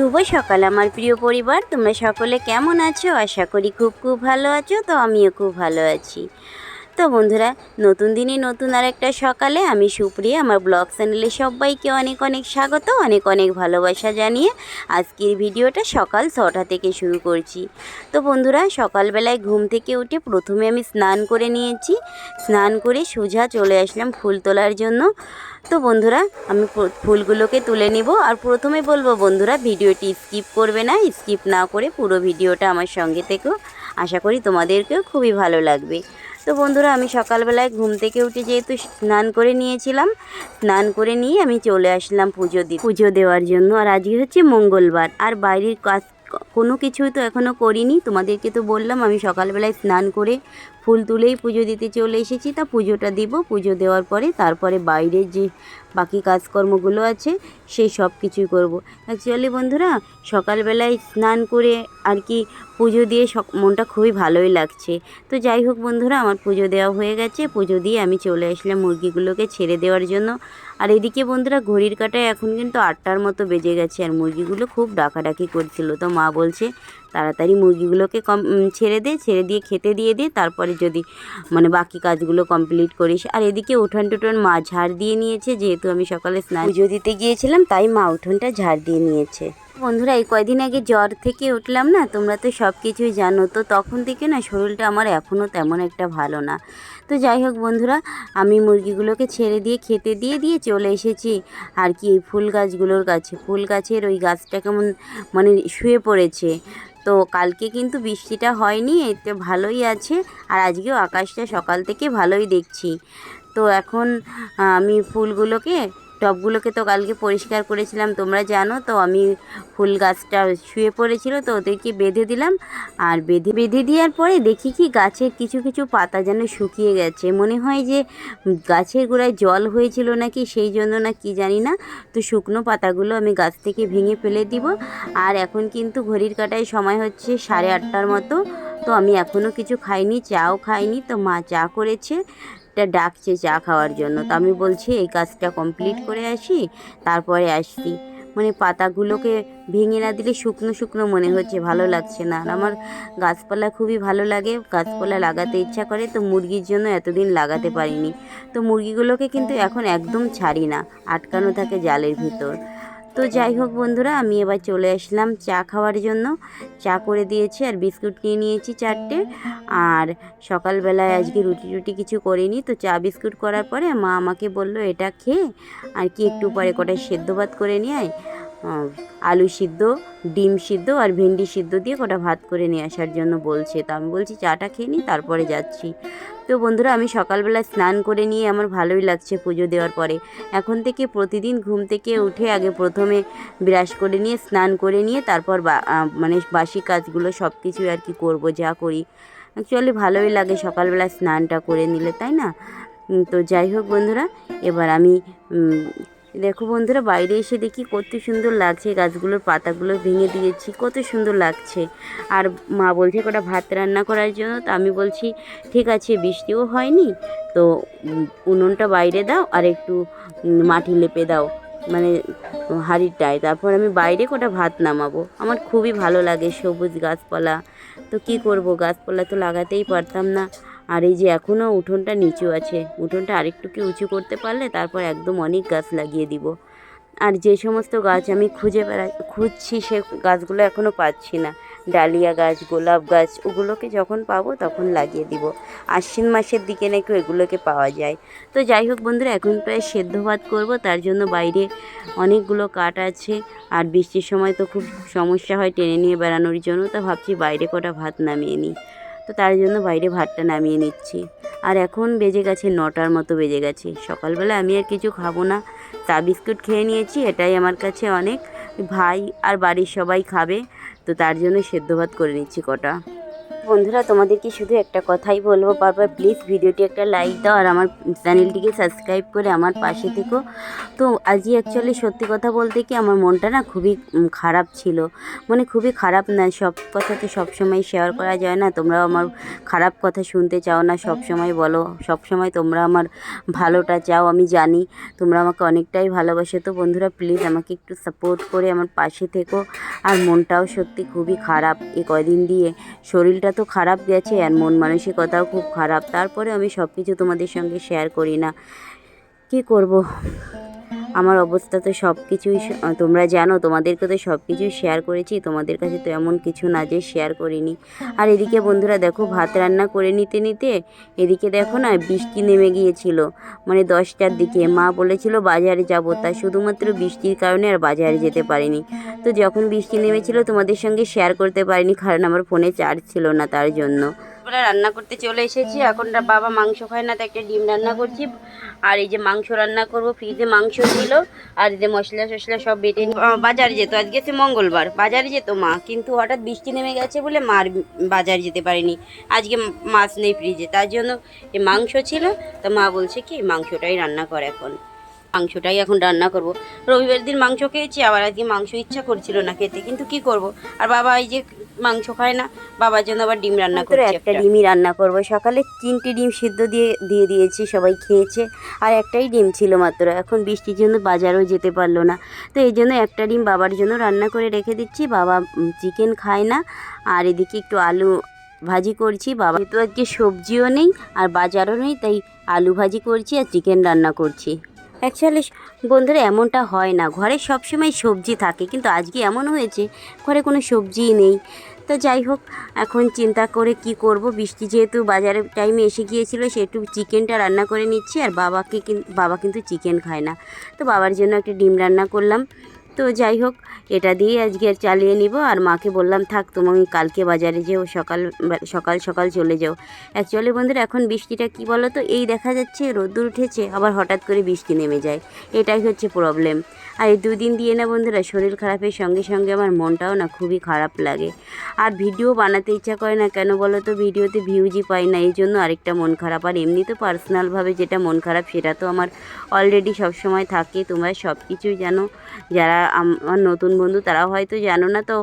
শুভ সকাল, আমার প্রিয় পরিবার। তোমরা সকলে কেমন আছো? আশা করি খুব খুব ভালো আছো, তো আমিও খুব ভালো আছি। তো বন্ধুরা, নতুন দিনে নতুন আর একটা সকালে আমি সুপ্রিয়া, আমার ব্লগ চ্যানেলে সবাইকে অনেক অনেক স্বাগত, অনেক অনেক ভালোবাসা জানিয়ে আজকের ভিডিওটা সকাল ছটা থেকে শুরু করছি। তো বন্ধুরা, সকালবেলায় ঘুম থেকে উঠে প্রথমে আমি স্নান করে নিয়েছি। স্নান করে সোজা চলে আসলাম ফুল তোলার জন্য। তো বন্ধুরা, আমি ফুলগুলোকে তুলে নিব আর প্রথমে বলব বন্ধুরা, ভিডিওটি স্কিপ করবে না, স্কিপ না করে পুরো ভিডিওটা আমার সঙ্গে থেকেও আশা করি তোমাদেরকেও খুবই ভালো লাগবে। তো বন্ধুরা, আমি সকালবেলায় ঘুম থেকে উঠে যেহেতু স্নান করে নিয়েছিলাম, স্নান করে নিয়ে আমি চলে আসলাম পুজো দিই পুজো দেওয়ার জন্য। আর আজকে হচ্ছে মঙ্গলবার। আর বাইরের কাজ, কোনো কিছুই তো এখনও করিনি। তোমাদেরকে তো বললাম, আমি সকালবেলায় স্নান করে ফুল তুলেই পুজো দিতে চলে এসেছি। তা পুজোটা দিব, পুজো দেওয়ার পরে তারপরে বাইরের যে বাকি কাজকর্মগুলো আছে, সেই সব কিছুই করব। অ্যাকচুয়ালি বন্ধুরা, সকালবেলায় স্নান করে আর কি পুজো দিয়ে মনটা খুবই ভালোই লাগছে। তো যাই হোক বন্ধুরা, আমার পুজো দেওয়া হয়ে গেছে। পুজো দিয়ে আমি চলে আসলাম মুরগিগুলোকে ছেড়ে দেওয়ার জন্য। আর এদিকে বন্ধুরা, ঘড়ির কাটায় এখন কিন্তু আটটার মতো বেজে গেছে। আর মুরগিগুলো খুব ডাকাডাকি করছিল। তো মা বলছে তাড়াতাড়ি মুরগিগুলোকে কম ছেড়ে দে, ছেড়ে দিয়ে খেতে দিয়ে দে, তারপরে যদি মানে বাকি কাজগুলো কমপ্লিট করিস। আর এদিকে উঠোন টুঠোন মা ঝাড় দিয়ে নিয়েছে, যেহেতু আমি সকালে স্নান পুজো দিতে গিয়েছিলাম, তাই মা উঠোনটা ঝাড় দিয়ে নিয়েছে। বন্ধুরা, এই কয়দিন আগে জ্বর থেকে উঠলাম না, তোমরা তো সব কিছুই জানো। তো তখন থেকে না, শরীরটা আমার এখনও তেমন একটা ভালো না। তো যাই হোক বন্ধুরা, আমি মুরগিগুলোকে ছেড়ে দিয়ে খেতে দিয়ে দিয়ে চলে এসেছি। আর কি, এই ফুল গাছগুলোর কাছে ফুল গাছের ওই গাছটা কেমন মানে শুয়ে পড়েছে। তো কালকে কিন্তু বৃষ্টিটা হয়নি এতে ভালোই আছে। আর আজকেও আকাশটা সকাল থেকে ভালোই দেখছি। তো এখন আমি ফুলগুলোকে টবগুলোকে তো কালকে পরিষ্কার করেছিলাম, তোমরা জানো, তো আমি ফুল গাছটা শুয়ে পড়েছিল, তো ওদেরকে বেঁধে দিলাম। আর বেঁধে বেঁধে দেওয়ার পরে দেখি কি গাছের কিছু কিছু পাতা যেন শুকিয়ে গেছে। মনে হয় যে গাছের গোড়ায় জল হয়েছিল নাকি, সেই জন্য না কি জানি না। তো শুকনো পাতাগুলো আমি গাছ থেকে ভেঙে ফেলে দিব। আর এখন কিন্তু ঘড়ির কাটায় সময় হচ্ছে সাড়ে আটটার মতো। তো আমি এখনও কিছু খাইনি, চাও খাইনি, তো মা চা করেছে টা ডাকছে চা খাওয়ার জন্য। তো আমি বলছি, এই কাজটা কমপ্লিট করে আসি, তারপরে আসছি। মানে পাতাগুলোকে ভেঙে না দিলে শুকনো শুকনো মনে হচ্ছে, ভালো লাগছে না। আর আমার গাছপালা খুবই ভালো লাগে, গাছপালা লাগাতে ইচ্ছা করে, তো মুরগির জন্য এতদিন লাগাতে পারিনি। তো মুরগিগুলোকে কিন্তু এখন একদম ছাড়ি না, আটকানো থাকে জালের ভিতর। তো যাই হোক বন্ধুরা, আমি এবার চলে আসলাম চা খাওয়ার জন্য। চা করে দিয়েছি আর বিস্কুট নিয়ে নিয়েছি চারটে। আর সকালবেলায় আজকে রুটি টুটি কিছু করিনি, তো চা বিস্কুট করার পরে মা আমাকে বলল, এটা খেয়ে আর কি একটু পরে কটায় সেদ্ধ ভাত করে নিয়ে আয়। আলু সিদ্ধ, ডিম সিদ্ধ আর ভেন্ডি সিদ্ধ দিয়ে কটা ভাত করে নিয়ে আসার জন্য বলছে। তো আমি বলছি, চাটা খেয়ে নিই তারপরে যাচ্ছি। তো বন্ধুরা, আমি সকালবেলা স্নান করে নিয়ে আমার ভালোই লাগছে পুজো দেওয়ার পরে। এখন থেকে প্রতিদিন ঘুম থেকে উঠে আগে প্রথমে ব্রাশ করে নিয়ে, স্নান করে নিয়ে, তারপর মানে বাসি কাজগুলো সব কিছুই আর কি করব, যা করি। অ্যাকচুয়ালি ভালোই লাগে সকালবেলা স্নানটা করে নিলে, তাই না? তো যাই হোক বন্ধুরা, এবার আমি দেখো বন্ধুরা, বাইরে এসে দেখি কত সুন্দর লাগছে। গাছগুলোর পাতাগুলো ভেঙে দিয়েছি, কত সুন্দর লাগছে। আর মা বলছে কটা ভাত রান্না করার জন্য, তো আমি বলছি, ঠিক আছে, বৃষ্টিও হয়নি, তো উনুনটা বাইরে দাও আর একটু মাটি লেপে দাও। মানে হাঁড়িটায় তারপর আমি বাইরে কটা ভাত নামাবো। আমার খুবই ভালো লাগে সবুজ গাছপালা। তো কি করব? গাছপালা তো লাগাতেই পারতাম না। আর এই যে এখনও উঠোনটা নিচু আছে, উঠোনটা আরেকটু কি উঁচু করতে পারলে তারপর একদম অনেক গাছ লাগিয়ে দিব। আর যে সমস্ত গাছ আমি খুঁজে বেড়া, খুঁজছি সে গাছগুলো এখনও পাচ্ছি না। ডালিয়া গাছ, গোলাপ গাছ, ওগুলোকে যখন পাবো তখন লাগিয়ে দিব। আশ্বিন মাসের দিকে নাকি এগুলোকে পাওয়া যায়। তো যাই হোক বন্ধুরা, এখন প্রায় সেদ্ধ ভাত করব, তার জন্য বাইরে অনেকগুলো কাঠ আছে। আর বৃষ্টির সময় তো খুব সমস্যা হয় টেনে নিয়ে বেড়ানোর জন্য, তো ভাবছি বাইরে কটা ভাত নামিয়ে নিই। তো তার জন্য বাইরে ভাতটা নামিয়ে নিচ্ছি। আর এখন বেজে গেছে নটার মতো বেজে গেছে। সকালবেলা আমি আর কিছু খাব না। তা বিস্কুট খেয়ে নিয়েছি, এটাই আমার কাছে অনেক। ভাই আর বাড়ির সবাই খাবে, তো তার জন্য সেদ্ধ ভাত করে নিচ্ছি কটা। বন্ধুরা, তোমাদেরকে শুধু একটা কথাই বলব, বারবার প্লিজ ভিডিওটি একটা লাইক দাও আর আমার চ্যানেলটিকে সাবস্ক্রাইব করে আমার পাশে থেকো। তো আজই অ্যাকচুয়ালি সত্যি কথা বলতে কি আমার মনটা না খুবই খারাপ ছিল। মানে খুবই খারাপ না, সব কথা তো সবসময় শেয়ার করা যায় না। তোমরাও আমার খারাপ কথা শুনতে চাও না সব সময় বলো সব সময় তোমরা আমার ভালোটা চাও, আমি জানি তোমরা আমাকে অনেকটাই ভালোবাসো। তো বন্ধুরা প্লিজ আমাকে একটু সাপোর্ট করে আমার পাশে থেকো। আর মনটাও সত্যি খুবই খারাপ। এ কয়দিন দিয়ে শরীরটা খারাপ গেছে, আর মন মানসিকতাও খুব খারাপ। তারপরে আমি সব কিছু তোমাদের সঙ্গে শেয়ার করি না। কি করব? আমার অবস্থা তো সব কিছুই তোমরা জানো, তোমাদেরকে তো সব কিছুই শেয়ার করেছি, তোমাদের কাছে তো এমন কিছু না যে শেয়ার করিনি। আর এদিকে বন্ধুরা দেখো, ভাত রান্না করে নিতে নিতে এদিকে দেখো না বৃষ্টি নেমে গিয়েছিল মানে দশটার দিকে। মা বলেছিল বাজারে যাব, তা শুধুমাত্র বৃষ্টির কারণে আর বাজারে যেতে পারিনি। তো যখন বৃষ্টি নেমেছিল, তোমাদের সঙ্গে শেয়ার করতে পারিনি, কারণ আমার ফোনে চার্জ ছিল না তার জন্য। এবারে রান্না করতে চলে এসেছি। এখন বাবা মাংস খায় না তো একটা ডিম রান্না করছি। আর এই যে মাংস রান্না করব ফ্রিজে মাংস ছিল। আর এই যে মশলা টশলা সব বেটে বাজারে যেত আজকে সে মঙ্গলবার। বাজারে যেত মা কিন্তু হঠাৎ বৃষ্টি নেমে গেছে বলে মার বাজারে যেতে পারেনি। আজকে মাছ নেই ফ্রিজে তার জন্য এই মাংস ছিল। তা মা বলছে কি মাংসটাই রান্না কর এখন। মাংসটাই এখন রান্না করব। রবিবার দিন মাংস খেয়েছি আবার আজকে মাংস ইচ্ছা করছিল না খেতে কিন্তু কি করব? আর বাবা এই যে মাংস খায় না বাবার জন্য আবার ডিম রান্না করে একটা ডিমই রান্না করব। সকালে তিনটে ডিম সিদ্ধ দিয়ে দিয়ে দিয়েছি সবাই খেয়েছে আর একটাই ডিম ছিল মাত্র। এখন বৃষ্টির জন্য বাজারও যেতে পারল না। তো এই জন্য একটা ডিম বাবার জন্য রান্না করে রেখে দিচ্ছি। বাবা চিকেন খায় না আর এদিকে একটু আলু ভাজি করছি। বাবা যেহেতু আজকে সবজিও নেই আর বাজারও নেই তাই আলু ভাজি করছি আর চিকেন রান্না করছি। অ্যাকচুয়ালি বন্ধুরা, এমনটা হয় না। ঘরে সবসময় সবজি থাকে, কিন্তু আজকে এমন হয়েছে, ঘরে কোনো সবজিই নেই। তো যাই হোক, এখন চিন্তা করে কি করব? বৃষ্টি যেহেতু বাজারের টাইমে এসে গিয়েছিল সেটু চিকেনটা রান্না করে নিচ্ছি, আর বাবাকে বাবা কিন্তু চিকেন খায় না। তো বাবার জন্য একটা ডিম রান্না করলাম। তো যাই হোক, এটা দিয়ে আজকে আর চালিয়ে নিব। আর মাকে বললাম, থাক তুমি কালকে বাজারে যেও, সকাল সকাল সকাল চলে যাও। অ্যাকচুয়ালি বন্ধুরা, এখন বৃষ্টিটা কি বলো তো? এই দেখা যাচ্ছে, রোদ্দুর উঠেছে, আবার হঠাৎ করে বৃষ্টি নেমে যায়। এটাই হচ্ছে প্রবলেম আর এই দুদিন দিয়ে না বন্ধুরা শরীর খারাপের সঙ্গে সঙ্গে আমার মনটাও না খুবই খারাপ লাগে। আর ভিডিও বানাতে ইচ্ছা করে না কেন বলো তো? ভিডিওতে ভিউজই পাই না, এই জন্য আরেকটা মন খারাপ। আর এমনি তো পার্সোনালভাবে যেটা মন খারাপ সেটা তো আমার অলরেডি সবসময় থাকে, তোমরা সব কিছুই জানো। যারা আমার নতুন বন্ধু তারাও হয়তো জানো না তো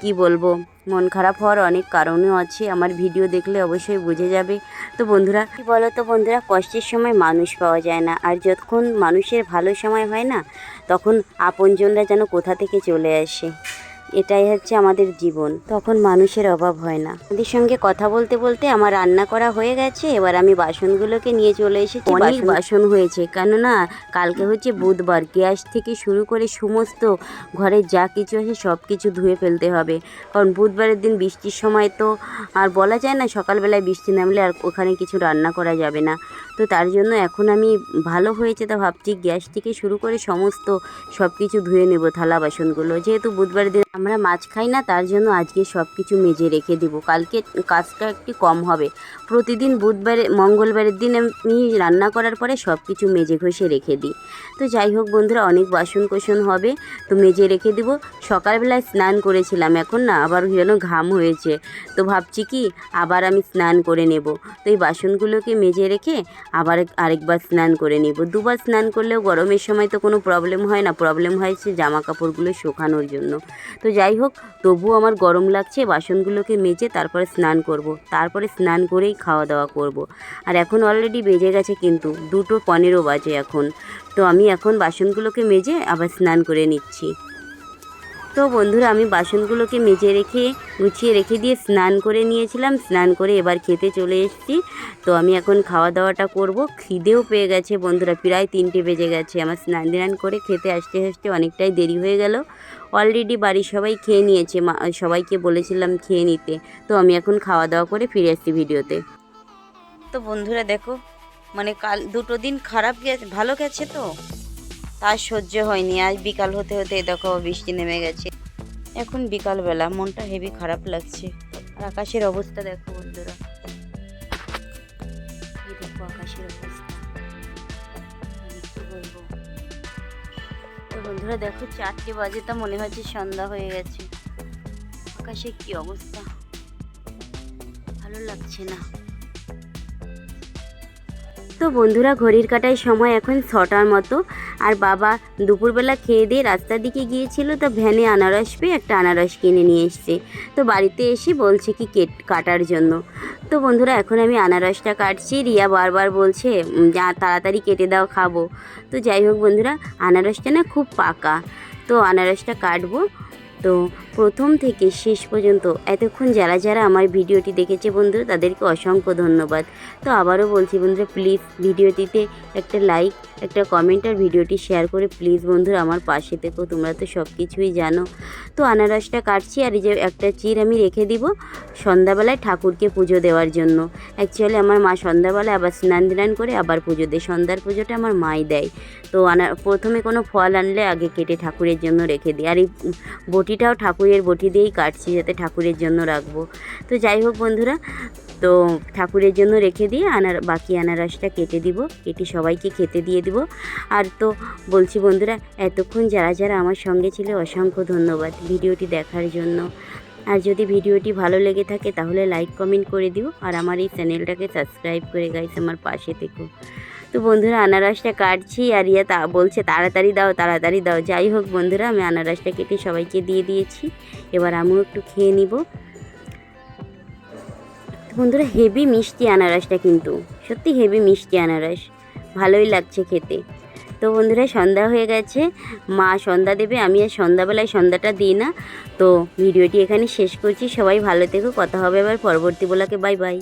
কি বলব? মন খারাপ হওয়ার অনেক কারণও আছে, আমার ভিডিও দেখলে অবশ্যই বুঝে যাবে। তো বন্ধুরা, কি বলো তো বন্ধুরা? কষ্টের সময় মানুষ পাওয়া যায় না, আর যতক্ষণ মানুষের ভালো সময় হয় না তখন আপনজনরা যেন কোথা থেকে চলে আসে। এটাই হচ্ছে আমাদের জীবন। তখন মানুষের অভাব হয় না। ওদের সঙ্গে কথা বলতে বলতে আমার রান্না করা হয়ে গেছে। এবার আমি বাসনগুলোকে নিয়ে চলে এসেছি। অনেক বাসন হয়েছে। কেননা কালকে হচ্ছে বুধবার। গ্যাস থেকে শুরু করে সমস্ত ঘরে যা কিছু আছে সব কিছু ধুয়ে ফেলতে হবে। কারণ বুধবারের দিন বৃষ্টির সময় তো আর বলা যায় না সকালবেলায় বৃষ্টি নামলে আর ওখানে কিছু রান্না করা যাবে না। তো তার জন্য এখন আমি ভালো হয়েছে তা ভাবছি। গ্যাস থেকে শুরু করে সমস্ত সব কিছু ধুয়ে নেব, থালা বাসনগুলো। যেহেতু বুধবার দিন আমরা মাছ খাই না, তার জন্য আজকে সব কিছু মেজে রেখে দিব। কালকে কাজটা একটু কম হবে। প্রতিদিন বুধবারে, মঙ্গলবারের দিন আমি রান্না করার পরে সব কিছু মেজে ঘষে রেখে দিই। তো যাই হোক বন্ধুরা, অনেক বাসন কোসন হবে, তো মেজে রেখে দিব। সকালবেলায় স্নান করেছিলাম, এখন না আবার যেন ঘাম হয়েছে। তো ভাবছি কি, আবার আমি স্নান করে নেব। তো এই বাসনগুলোকে মেজে রেখে আবার আরেকবার স্নান করে নেব। দুবার স্নান করলেও গরমের সময় তো কোনো প্রবলেম হয় না। প্রবলেম হয়েছে জামা কাপড়গুলো শুকানোর জন্য। তো যাই হোক, তবুও আমার গরম লাগছে, বাসনগুলোকে মেজে তারপরে স্নান করব। তারপরে স্নান করেই খাওয়া দাওয়া করব। আর এখন অলরেডি বেজে গেছে কিন্তু, দুটো পনেরো বাজে এখন। তো আমি এখন বাসনগুলোকে মেজে আবার স্নান করে নিচ্ছি। তো বন্ধুরা, আমি বাসনগুলোকে মেজে রেখে, গুছিয়ে রেখে দিয়ে স্নান করে নিয়েছিলাম। স্নান করে এবার খেতে চলে এসেছি। তো আমি এখন খাওয়া দাওয়াটা করব। খিদেও পেয়ে গেছে বন্ধুরা, প্রায় তিনটে বেজে গেছে। আমার স্নান ধান করে খেতে আসতে আসতে অনেকটাই দেরি হয়ে গেল। অলরেডি বাড়ির সবাই খেয়ে নিয়েছে। সবাইকে বলেছিলাম খেয়ে নিতে। তো আমি এখন খাওয়া দাওয়া করে ফিরে আসছি ভিডিওতে। তো বন্ধুরা, দেখো মানে কাল দুটো দিন খারাপ গেছে, ভালো গেছে তো? তার সহ্য হয়নি। আজ বিকাল হতে হতে দেখো বৃষ্টি নেমে গেছে। এখন বিকালবেলা, মনটা হেভি খারাপ লাগছে। আর আকাশের অবস্থা দেখো বন্ধুরা। দেখো আকাশের অবস্থা। বন্ধুরা দেখো চারটে বাজে তা মনে হচ্ছে সন্ধ্যা হয়ে গেছে। আকাশে কি অবস্থা? ভালো লাগছে না। তো বন্ধুরা ঘড়ির কাটায় সময় এখন ছটার মতো। আর বাবা দুপুরবেলা খেয়ে দিয়ে রাস্তার দিকে গিয়েছিল, তো ভ্যানে আনারস পেয়ে একটা আনারস কিনে নিয়ে এসছে। তো বাড়িতে এসে বলছে কি কেট কাটার জন্য। তো বন্ধুরা, এখন আমি আনারসটা কাটছি, রিয়া বারবার বলছে যা তাড়াতাড়ি কেটে দাও, খাব। তো যাই হোক বন্ধুরা, আনারসটা না খুব পাকা। তো আনারসটা কাটবো। তো প্রথম থেকে শেষ পর্যন্ত এতক্ষণ যারা যারা আমার ভিডিওটি দেখেছে বন্ধুরা, তাদেরকে অসংখ্য ধন্যবাদ। তো আবারও বলছি বন্ধুরা প্লিজ ভিডিওটিতে একটা লাইক একটা কমেন্ট আর ভিডিওটি শেয়ার করে প্লিজ বন্ধুরা আমার পাশে থেকো, তোমরা তো সব কিছুই জানো। তো আনারসটা কাটছি আর এই যে একটা চির আমি রেখে দিব সন্ধ্যাবেলায় ঠাকুরকে পুজো দেওয়ার জন্য। অ্যাকচুয়ালি আমার মা সন্ধ্যাবেলায় আবার স্নান ধান করে আবার পুজো দেয়, সন্ধ্যার পুজোটা আমার মাই দেয়। তো আনা, প্রথমে কোনো ফল আনলে আগে কেটে ঠাকুরের জন্য রেখে দিই। আর এই বটিটাও ঠাকুরের বটি দিয়েই কাটছি যাতে ঠাকুরের জন্য রাখব। তো যাই হোক বন্ধুরা তো ঠাকুরের জন্য রেখে দিয়ে আনার, বাকি আনারসটা কেটে দিব। কেটে সবাইকে খেতে দিয়ে দিব। আর তো বলছি বন্ধুরা, এতক্ষণ যারা যারা আমার সঙ্গে ছিল অসংখ্য ধন্যবাদ ভিডিওটি দেখার জন্য। আর যদি ভিডিওটি ভালো লেগে থাকে তাহলে লাইক, কমেন্ট করে দিও। আর আমার এই চ্যানেলটাকে সাবস্ক্রাইব করে গাইস আমার পাশে থেকো। তো বন্ধুরা, আনারসটা কাটছি আর ইয়া তা, বলছে তাড়াতাড়ি দাও তাড়াতাড়ি দাও। যাই হোক বন্ধুরা, আমি আনারসটা কেটে সবাইকে দিয়ে দিয়েছি। এবার আমিও একটু খেয়ে নিব। বন্ধুরা হেভি মিষ্টি আনারসটা কিন্তু। সত্যি হেভি মিষ্টি আনারস। ভালোই লাগছে খেতে। তো বন্ধুরা, সন্ধ্যা হয়ে গেছে। মা সন্ধ্যা দেবে, আমি আর সন্ধ্যাবেলায় সন্ধ্যাটা দিই না। তো ভিডিওটি এখানে শেষ করছি। সবাই ভালো থেকো। কথা হবে আবার পরবর্তী বলাকে বাই বাই।